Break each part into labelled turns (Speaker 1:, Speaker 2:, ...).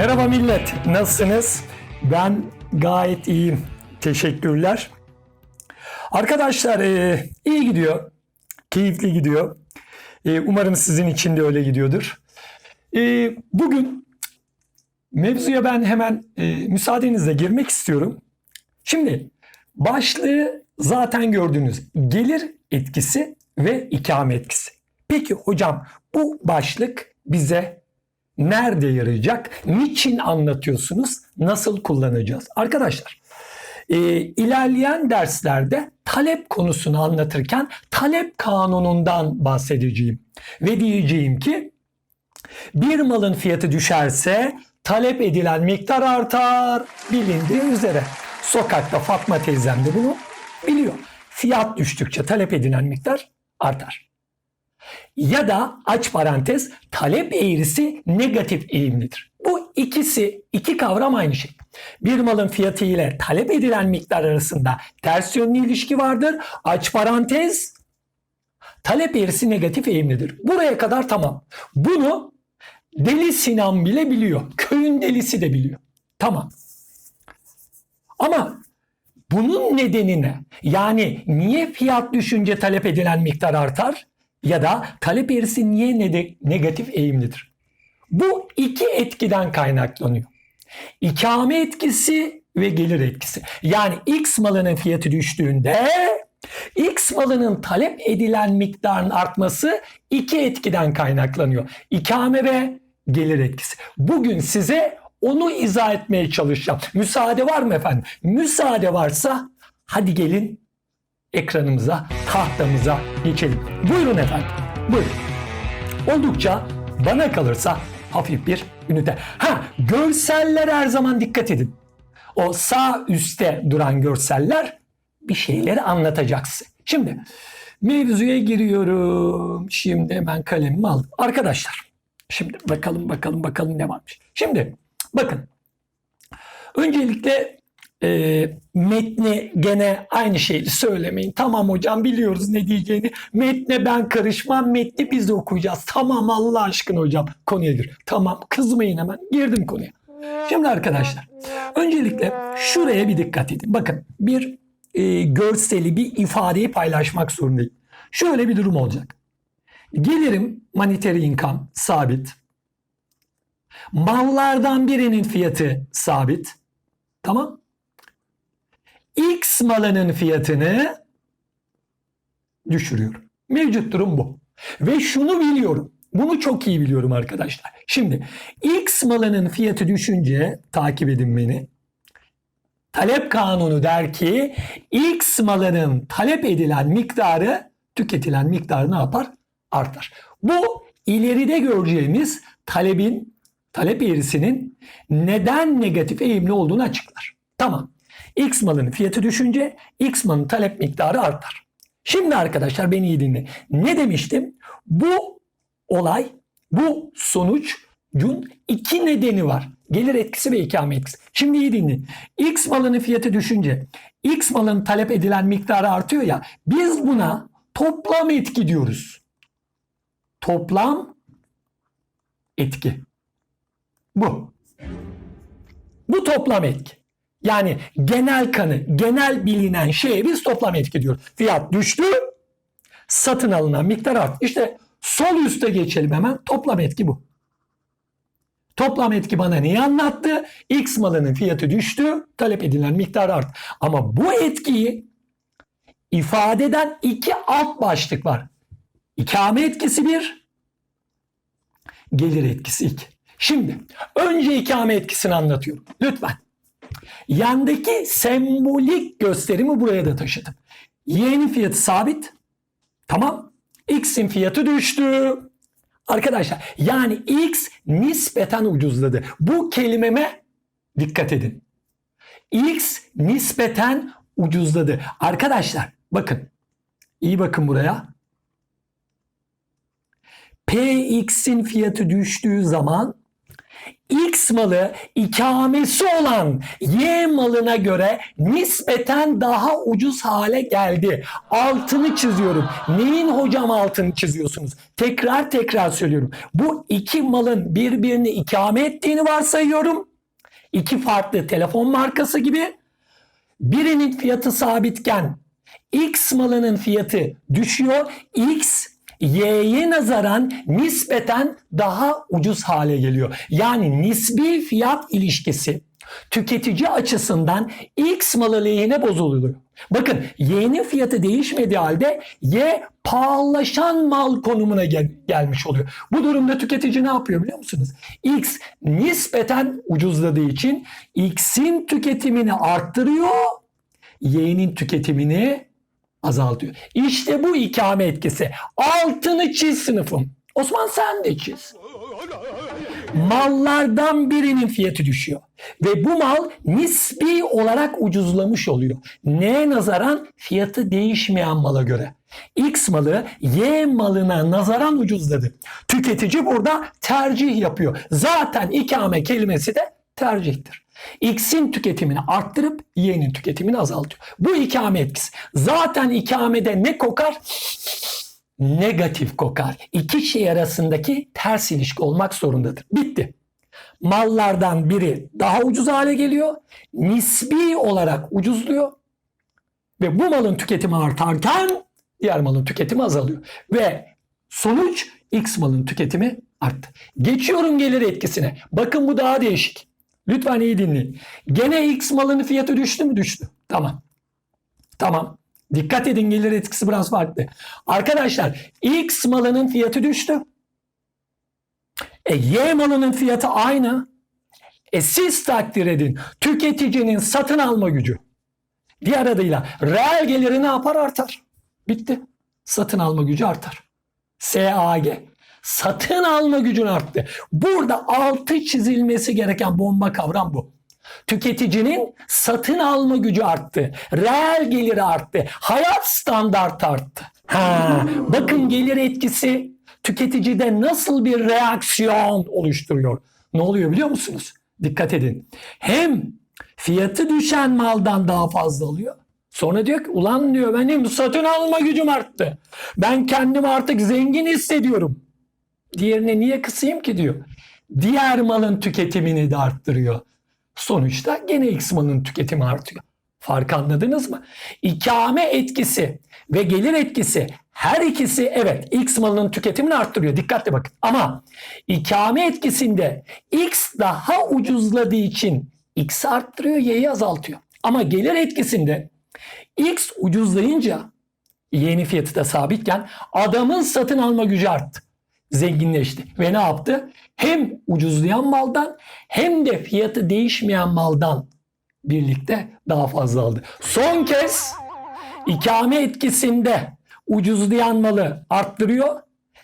Speaker 1: Merhaba millet, nasılsınız? Ben gayet iyiyim. Teşekkürler. Arkadaşlar e, iyi gidiyor. Keyifli gidiyor. E, umarım sizin için de öyle gidiyordur. E, bugün mevzuya ben hemen e, müsaadenizle girmek istiyorum. Şimdi başlığı zaten gördünüz. Gelir etkisi ve ikame etkisi. Peki hocam bu başlık bize nerede yarayacak? Niçin anlatıyorsunuz? Nasıl kullanacağız? Arkadaşlar e, ilerleyen derslerde talep konusunu anlatırken talep kanunundan bahsedeceğim. Ve diyeceğim ki bir malın fiyatı düşerse talep edilen miktar artar bilindiği üzere. Sokakta Fatma teyzem de bunu biliyor. Fiyat düştükçe talep edilen miktar artar. Ya da aç parantez talep eğrisi negatif eğimlidir. Bu ikisi iki kavram aynı şey. Bir malın fiyatı ile talep edilen miktar arasında ters yönlü ilişki vardır. Aç parantez talep eğrisi negatif eğimlidir. Buraya kadar tamam. Bunu Deli Sinan bile biliyor. Köyün delisi de biliyor. Tamam. Ama bunun nedeni ne? Yani niye fiyat düşünce talep edilen miktar artar? Ya da talep eğrisi niye negatif eğimlidir? Bu iki etkiden kaynaklanıyor. İkame etkisi ve gelir etkisi. Yani X malının fiyatı düştüğünde X malının talep edilen miktarın artması iki etkiden kaynaklanıyor. İkame ve gelir etkisi. Bugün size onu izah etmeye çalışacağım. Müsaade var mı efendim? Müsaade varsa hadi gelin ekranımıza, tahtamıza geçelim. Buyurun efendim. Buyurun. Oldukça bana kalırsa hafif bir ünite. Ha görseller her zaman dikkat edin. O sağ üstte duran görseller bir şeyleri anlatacak size. Şimdi mevzuya giriyorum. Şimdi hemen kalemimi aldım. Arkadaşlar şimdi bakalım bakalım bakalım ne varmış. Şimdi bakın öncelikle e, metni gene aynı şeyi söylemeyin. Tamam hocam biliyoruz ne diyeceğini. Metne ben karışmam. Metni biz de okuyacağız. Tamam Allah aşkına hocam konuya gir. Tamam kızmayın hemen. Girdim konuya. Şimdi arkadaşlar öncelikle şuraya bir dikkat edin. Bakın bir e, görseli bir ifadeyi paylaşmak zorundayım. Şöyle bir durum olacak. Gelirim monetary income sabit. Mallardan birinin fiyatı sabit. Tamam. X malının fiyatını düşürüyorum. Mevcut durum bu. Ve şunu biliyorum. Bunu çok iyi biliyorum arkadaşlar. Şimdi X malının fiyatı düşünce takip edin beni. Talep kanunu der ki X malının talep edilen miktarı tüketilen miktarı ne yapar? Artar. Bu ileride göreceğimiz talebin talep eğrisinin neden negatif eğimli olduğunu açıklar. Tamam. X malının fiyatı düşünce X malının talep miktarı artar. Şimdi arkadaşlar beni iyi dinleyin. Ne demiştim? Bu olay, bu sonucun iki nedeni var. Gelir etkisi ve ikame etkisi. Şimdi iyi dinleyin. X malının fiyatı düşünce X malının talep edilen miktarı artıyor ya biz buna toplam etki diyoruz. Toplam etki. Bu. Bu toplam etki. Yani genel kanı, genel bilinen şeye biz toplam etki diyoruz. Fiyat düştü, satın alınan miktar arttı. İşte sol üste geçelim hemen. Toplam etki bu. Toplam etki bana neyi anlattı? X malının fiyatı düştü, talep edilen miktar arttı. Ama bu etkiyi ifade eden iki alt başlık var. İkame etkisi bir, gelir etkisi iki. Şimdi önce ikame etkisini anlatıyorum. Lütfen. Yandaki sembolik gösterimi buraya da taşıdım. Y'nin fiyatı sabit. Tamam. X'in fiyatı düştü. Arkadaşlar yani X nispeten ucuzladı. Bu kelimeme dikkat edin. X nispeten ucuzladı. Arkadaşlar bakın. İyi bakın buraya. PX'in fiyatı düştüğü zaman X malı ikamesi olan Y malına göre nispeten daha ucuz hale geldi. Altını çiziyorum. Neyin hocam altını çiziyorsunuz? Tekrar tekrar söylüyorum. Bu iki malın birbirini ikame ettiğini varsayıyorum. İki farklı telefon markası gibi. Birinin fiyatı sabitken X malının fiyatı düşüyor. X Y'ye nazaran nispeten daha ucuz hale geliyor. Yani nisbi fiyat ilişkisi tüketici açısından X malı lehine bozuluyor. Bakın Y'nin fiyatı değişmediği halde Y pahalılaşan mal konumuna gel- gelmiş oluyor. Bu durumda tüketici ne yapıyor biliyor musunuz? X nispeten ucuzladığı için X'in tüketimini arttırıyor, Y'nin tüketimini azaltıyor. İşte bu ikame etkisi. Altını çiz sınıfım. Osman sen de çiz. Mallardan birinin fiyatı düşüyor. Ve bu mal nispi olarak ucuzlamış oluyor. Neye nazaran? Fiyatı değişmeyen mala göre. X malı Y malına nazaran ucuzladı. Tüketici burada tercih yapıyor. Zaten ikame kelimesi de tercihtir. X'in tüketimini arttırıp Y'nin tüketimini azaltıyor. Bu ikame etkisi. Zaten ikamede ne kokar? Negatif kokar. İki şey arasındaki ters ilişki olmak zorundadır. Bitti. Mallardan biri daha ucuz hale geliyor. Nisbi olarak ucuzluyor. Ve bu malın tüketimi artarken diğer malın tüketimi azalıyor. Ve sonuç X malın tüketimi arttı. Geçiyorum gelir etkisine. Bakın bu daha değişik. Lütfen iyi dinleyin. Gene X malının fiyatı düştü mü? Düştü. Tamam. Tamam. Dikkat edin gelir etkisi biraz farklı. Arkadaşlar X malının fiyatı düştü. E, Y malının fiyatı aynı. E siz takdir edin tüketicinin satın alma gücü. Diğer adıyla reel geliri ne yapar artar. Bitti. Satın alma gücü artar. SAG. Satın alma gücün arttı. Burada altı çizilmesi gereken bomba kavram bu. Tüketicinin satın alma gücü arttı. Reel geliri arttı. Hayat standart arttı. Ha, bakın gelir etkisi tüketicide nasıl bir reaksiyon oluşturuyor. Ne oluyor biliyor musunuz? Dikkat edin. Hem fiyatı düşen maldan daha fazla alıyor. Sonra diyor ki ulan diyor benim satın alma gücüm arttı. Ben kendimi artık zengin hissediyorum. Diğerine niye kısayım ki diyor. Diğer malın tüketimini de arttırıyor. Sonuçta gene X malın tüketimi artıyor. Fark anladınız mı? İkame etkisi ve gelir etkisi her ikisi evet X malının tüketimini arttırıyor. Dikkatli bakın. Ama ikame etkisinde X daha ucuzladığı için X arttırıyor, Y'yi azaltıyor. Ama gelir etkisinde X ucuzlayınca Y'nin fiyatı da sabitken adamın satın alma gücü arttı. Zenginleşti. Ve ne yaptı? Hem ucuzlayan maldan hem de fiyatı değişmeyen maldan birlikte daha fazla aldı. Son kez ikame etkisinde ucuzlayan malı arttırıyor.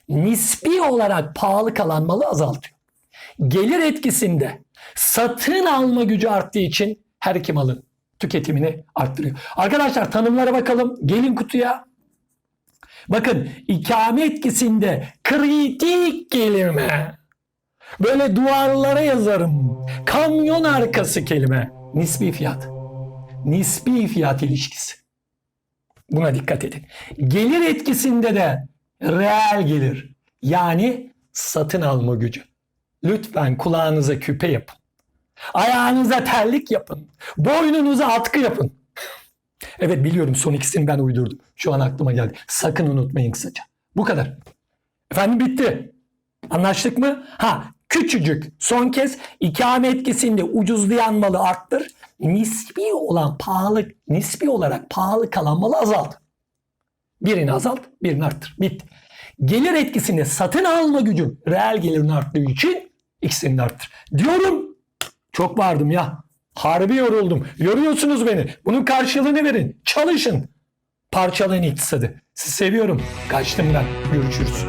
Speaker 1: Nispi olarak pahalı kalan malı azaltıyor. Gelir etkisinde satın alma gücü arttığı için her iki malın tüketimini arttırıyor. Arkadaşlar tanımlara bakalım. Gelin kutuya. Bakın ikame etkisinde kritik kelime. Böyle duvarlara yazarım. Kamyon arkası kelime. Nispi fiyat. Nispi fiyat ilişkisi. Buna dikkat edin. Gelir etkisinde de reel gelir. Yani satın alma gücü. Lütfen kulağınıza küpe yapın. Ayağınıza terlik yapın. Boynunuza atkı yapın. Evet biliyorum son ikisini ben uydurdum. Şu an aklıma geldi. Sakın unutmayın kısaca. Bu kadar. Efendim bitti. Anlaştık mı? Ha küçücük son kez ikame etkisinde ucuzlayan malı arttır. Nispi olan pahalı, nispi olarak pahalı kalan malı azalt. Birini azalt, birini arttır. Bitti. Gelir etkisinde satın alma gücün reel gelirin arttığı için ikisini arttır. Diyorum çok vardım ya. Harbi yoruldum. Yoruyorsunuz beni. Bunun karşılığını verin. Çalışın. Parçalayın iktisadı. Sizi seviyorum. Kaçtım ben. Görüşürüz.